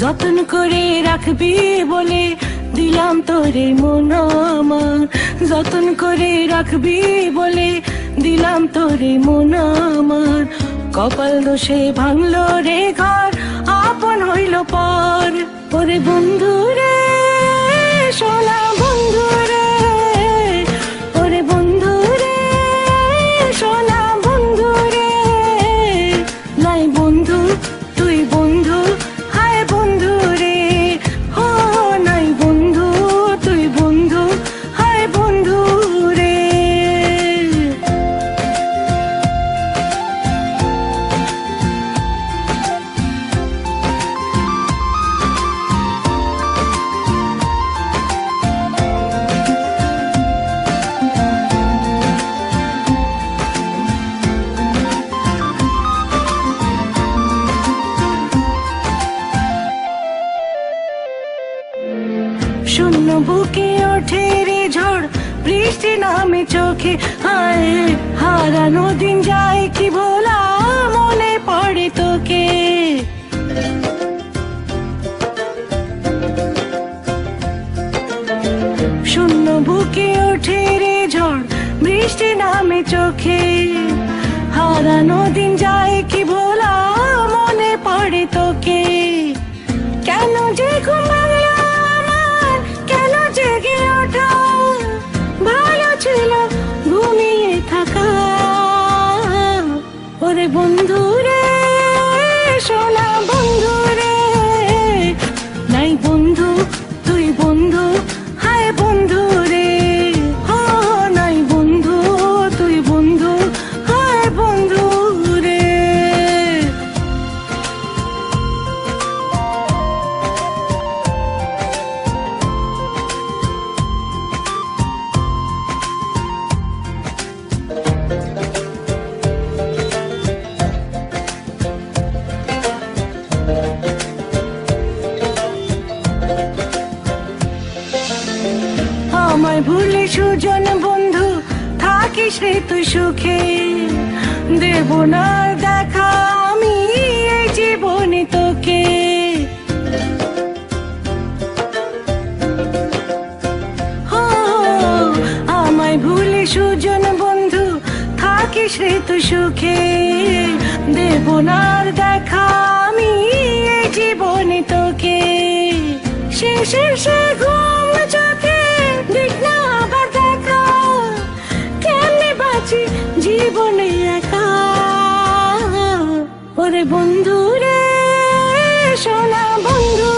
যতন করে রাখবি বলে দিলাম তোরে মন আমার। যতন করে রাখবি বলে দিলাম তোরে মন আমার। কপাল দোষে ভাঙলো রে ঘর, আপন হইল পর। ওরে বন্ধু রে সোনা শূন্য বুকে ওঠে রে ঝড়, বৃষ্টি নামে চোখে, হায় হারানো দিন যায় কি ভোলা মনে পড়ে তোকে। শূন্য বুকে ওঠে রে ঝড়, বৃষ্টি নামে চোখে, হারানো দিন যায় কি ভোলা মনে পড়ে তোকে। আমায় ভুলে সুজন বন্ধু, থাকিস রে তুই সুখে। দেব না দেখা, আমি এই জীবনে তোকে। আমায় ভুলে সুজন বন্ধু, থাকিস রে সুখে। দেব না দেখা, আমি এই জীবনে তোকে। শেষে সে বাঁচি জীবনে একা। ওরে বন্ধু রে সোনা বন্ধু